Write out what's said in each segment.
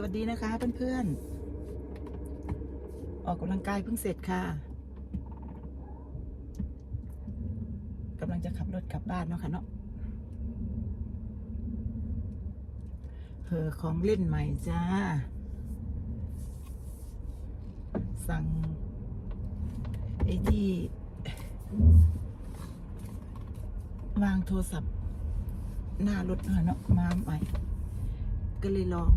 สวัสดีนะคะเพื่อนๆ ออกกำลังกายเพิ่งเสร็จค่ะกำลังจะขับรถกลับบ้านเนาะค่ะเนาะเหอของเล่นใหม่จ้า สั่งไอ้ที่ วางโทรศัพท์หน้ารถเนาะมาใหม่ก็เลยลอง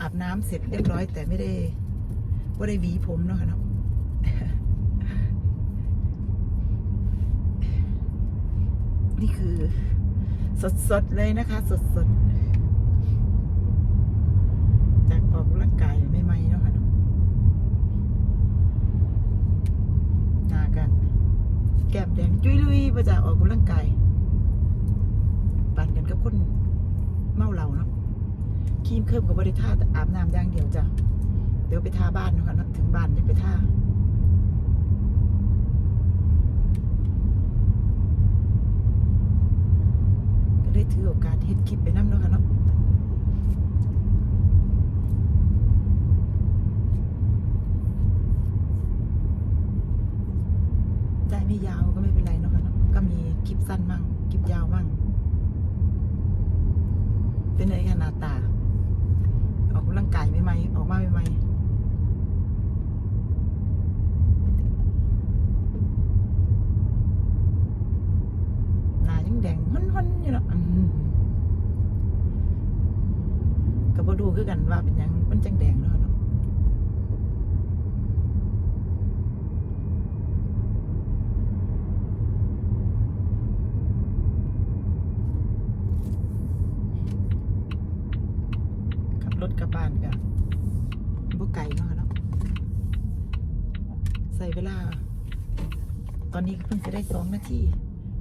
อาบน้ำเสร็จเรียบร้อย แต่ไม่ได้ไม่ได้หวีผมเนาะค่ะเนาะนี่คือ สดๆเลยนะคะ สดๆ จากออกกำลังกายไม่ไหมเนาะค่ะเนาะหน้ากันแก้มแดง จุยลุยมาจากออกกำลังกายปั่นกันกับคนเมาเหล้าเนาะ ครีมเคลิมกับบริท่าอาบน้ำอย่างเดียวจ้ะ เดี๋ยวไปท่าบ้านนะคะนะถึงบ้านจะไปท่าก็เลยถือโอกาสเฮ็ดคลิปไปน้ำเนาะค่ะเนาะใจไม่ยาวก็ไม่เป็นไรเนาะค่ะเนาะก็มีคลิปสั้นมั่งคลิปยาวมั่งเป็นไงคะหน้าตาางกายใหม่ๆออกมาใหม่ๆหน้ายังแดงฮอนๆอยู่เนาะก็บ่ดูคือกันว่าเป็นยังมันจังแดงเนาะเนาะ ขับรถ กลับบ้านกันบ่ไก่เนาะค่ะเนาะใส่เวลา ตอนนี้เพิ่งจะได้สองนาที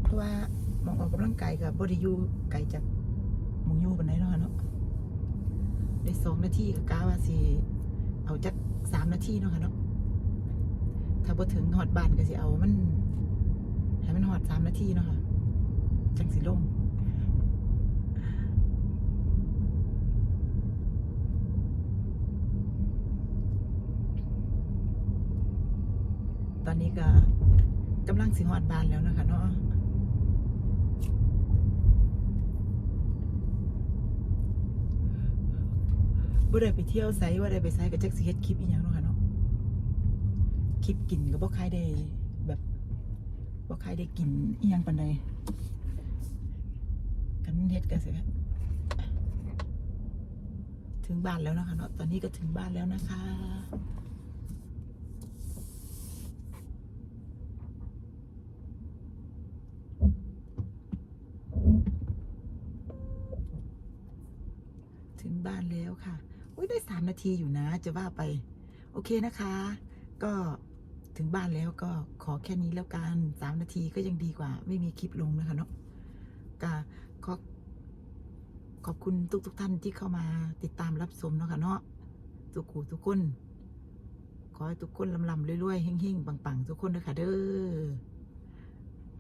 เพราะว่ามองออกกำลังกายกับบริยูไก่จากมองยูบันไดเนาะเนาะได้สองนาทีก็กาว่าสิเอาจักสามนาทีเนาะค่ะเนาะถ้าพอถึงหอดบ้านก็สิเอามัน ให้มันหอดสามนาทีเนาะค่ะ จังสิล่ม ตอนนี้ก็กำลังสิฮอดบ้านแล้วนะคะเนาะบ่ได้ไปเที่ยวไสว่าได้ไปไสก็จักสิเฮ็ดคลิปอีหยังเนาะค่ะเนาะ คลิปกินก็บ่ค่อยได้แบบบ่ค่อยได้กินอีหยังปานใดกันเฮ็ดก็สิถึงบ้านแล้วนะคะเนาะ ตอนนี้ก็ถึงบ้านแล้วนะคะ ถึงบ้าน แล้วค่ะ อุ้ยได้สามนาทีอยู่นะ จะว่าไป โอเคนะคะ ก็ถึงบ้านแล้วก็ขอแค่นี้แล้วกันสามนาทีก็ยังดีกว่า ไม่มีคลิปลงนะคะเนาะก็ขอขอบคุณทุกทุกๆท่านที่เข้ามาติดตามรับชมเนาะค่ะเนาะทุกคู่ทุกคน ขอให้ทุกคนลำลำรวยๆเฮงๆปังๆ ทุกคนเลยค่ะเด้อ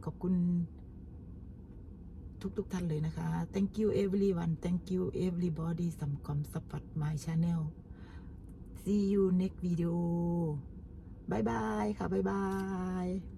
ขอบคุณ ทุกๆท่านเลยนะคะ thank you everyone thank you everybody สำคอมสปัด my channel see you next video บายบายค่ะบายบาย